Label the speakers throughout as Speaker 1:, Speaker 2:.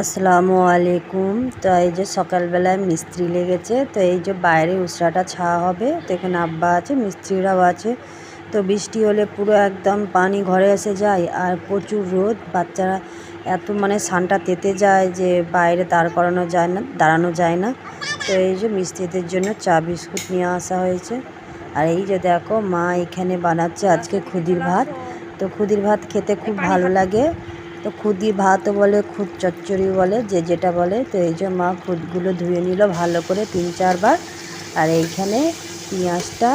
Speaker 1: আসসালামু আলাইকুম। তো এই যে সকালবেলায় মিস্ত্রি লেগেছে, তো এই যে বাইরে উসরাটা ছাওয়া হবে, তো এখানে আব্বা আছে, মিস্ত্রিরাও আছে। তো বৃষ্টি হলে পুরো একদম পানি ঘরে এসে যায়, আর প্রচুর রোদ। বাচ্চারা এত মানে সানটা তেতে যায় যে বাইরে দাঁড় করানো যায় না, দাঁড়ানো যায় না। তো এই যে মিস্ত্রিদের জন্য চা বিস্কুট নিয়ে আসা হয়েছে। আর এই যে দেখো, মা এখানে বানাচ্ছে আজকে খুদির ভাত। তো খুদির ভাত খেতে খুব ভালো লাগে। তো খুদি ভাতও বলে, খুদ চচ্চড়ি বলে, যে যেটা বলে, তো এই যে মা খুদগুলো ধুয়ে নিল ভালো করে তিন চারবার। আর এইখানে পেঁয়াজটা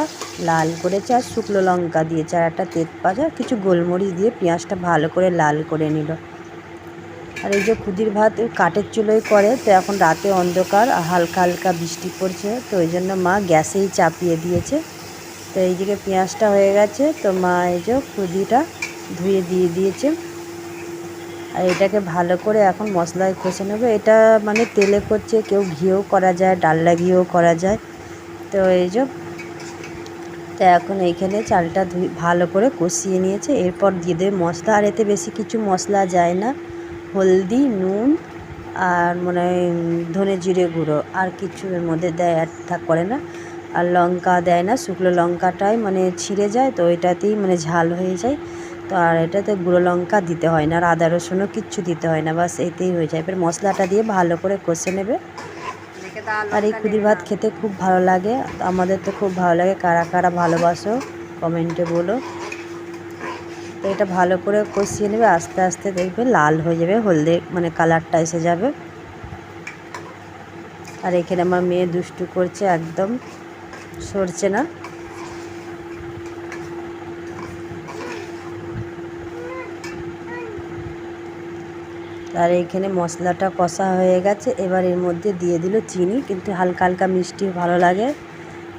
Speaker 1: লাল করেছে আর শুকনো লঙ্কা দিয়েছে আর একটা তেজপাতা কিছু গোলমরিচ দিয়ে পেঁয়াজটা ভালো করে লাল করে নিল। আর এই যে খুদির ভাত কাঠের চুলোই করে, তো এখন রাতে অন্ধকার, হালকা হালকা বৃষ্টি পড়ছে, তো ওই জন্য মা গ্যাসেই চাপিয়ে দিয়েছে। তো এই দিকে পেঁয়াজটা হয়ে গেছে, তো মা এই যে খুদিটা ধুয়ে দিয়ে দিয়েছে। আর এটাকে ভালো করে এখন মশলায় কষে নেব। এটা মানে তেলে করছে, কেউ ঘিও করা যায় ডাল্লা ঘিও করা যায়। তো এই যে, তো এখন এইখানে চালটা ধুই, ভালো করে কষিয়ে নিয়েছে। এরপর দিয়ে দেবে মশলা। আর এতে বেশি কিছু মশলা যায় না। হলদি, নুন আর মানে ধনে জিরে গুঁড়ো। আর কিছু এর মধ্যে দেয় অ্যাড থাক করে না। আর লঙ্কা দেয় না। শুকনো লঙ্কাটাই মানে ছিঁড়ে যায়, তো ওইটাতেই মানে ঝাল হয়ে যায়। তো আর এটাতে গুঁড়ো লঙ্কা দিতে হয় না আর আদা রসুনও কিচ্ছু দিতে হয় না, বাস এতেই হয়ে যায়। এবার মশলাটা দিয়ে ভালো করে কষে নেবে। আর এই খুদি ভাত খেতে খুব ভালো লাগে। আমাদের তো খুব ভালো লাগে। কারা কারা ভালোবাসো, কমেন্টে বলো। তো এটা ভালো করে কষিয়ে নেবে, আস্তে আস্তে দেখবে লাল হয়ে যাবে, হলদে মানে কালারটা এসে যাবে। আর এখানে আমার মেয়ে দুষ্টু করছে, একদম সরছে না। আর এইখানে মশলাটা কষা হয়ে গেছে। এবার এর মধ্যে দিয়ে দিল চিনি, কিন্তু হালকা হালকা মিষ্টি ভালো লাগে।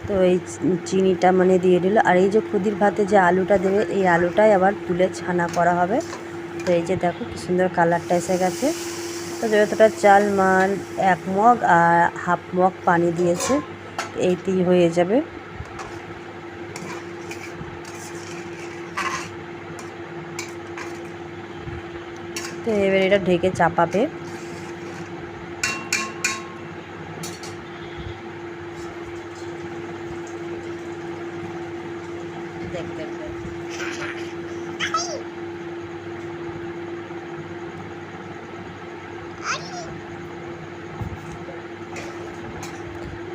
Speaker 1: তো এই চিনিটা মানে দিয়ে দিল। আর এই যে খুদির ভাতে যে আলুটা দেবে, এই আলুটাই আবার তুলে ছানা করা হবে। তো এই যে দেখো কি সুন্দর কালারটা এসে গেছে। তো যতটা চাল মাল এক মগ আর হাফ মগ পানি দিয়েছে, এইতেই হয়ে যাবে। তো এবার এটা ঢেকে চাপাবে।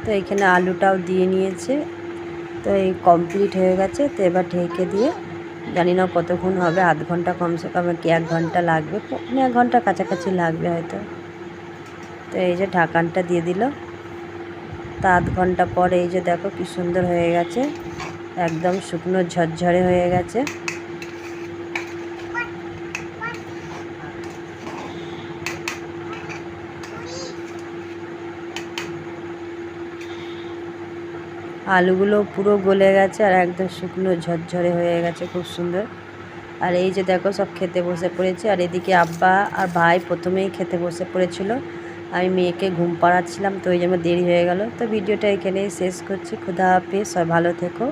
Speaker 1: তো এখানে আলুটাও দিয়ে নিয়েছে। তো এই কমপ্লিট হয়ে গেছে। তো এবার ঢেকে দিয়ে জানি না কতক্ষণ হবে, আধ ঘণ্টা কমসে কম কি এক ঘণ্টা লাগবে মানে এক ঘণ্টা কাছাকাছি লাগবে হয়তো। তো এই যে ঢাকানটা দিয়ে দিল, তা আধ ঘণ্টা পরে এই যে দেখো কি সুন্দর হয়ে গেছে, একদম শুকনো ঝরঝরে হয়ে গেছে। আলুগুলো পুরো গলে গেছে আর একদম শুকনো ঝরঝরে হয়ে গেছে, খুব সুন্দর। আর এই যে দেখো, সব খেতে বসে পড়েছে। আর এদিকে আব্বা আর ভাই প্রথমেই খেতে বসে পড়েছিল। আমি মেয়েকে ঘুম পাড়াচ্ছিলাম, তো ওই জন্য দেরি হয়ে গেল। তো ভিডিওটা এখানেই শেষ করছি। খুদা হাফিজ সব ভালো থেকো।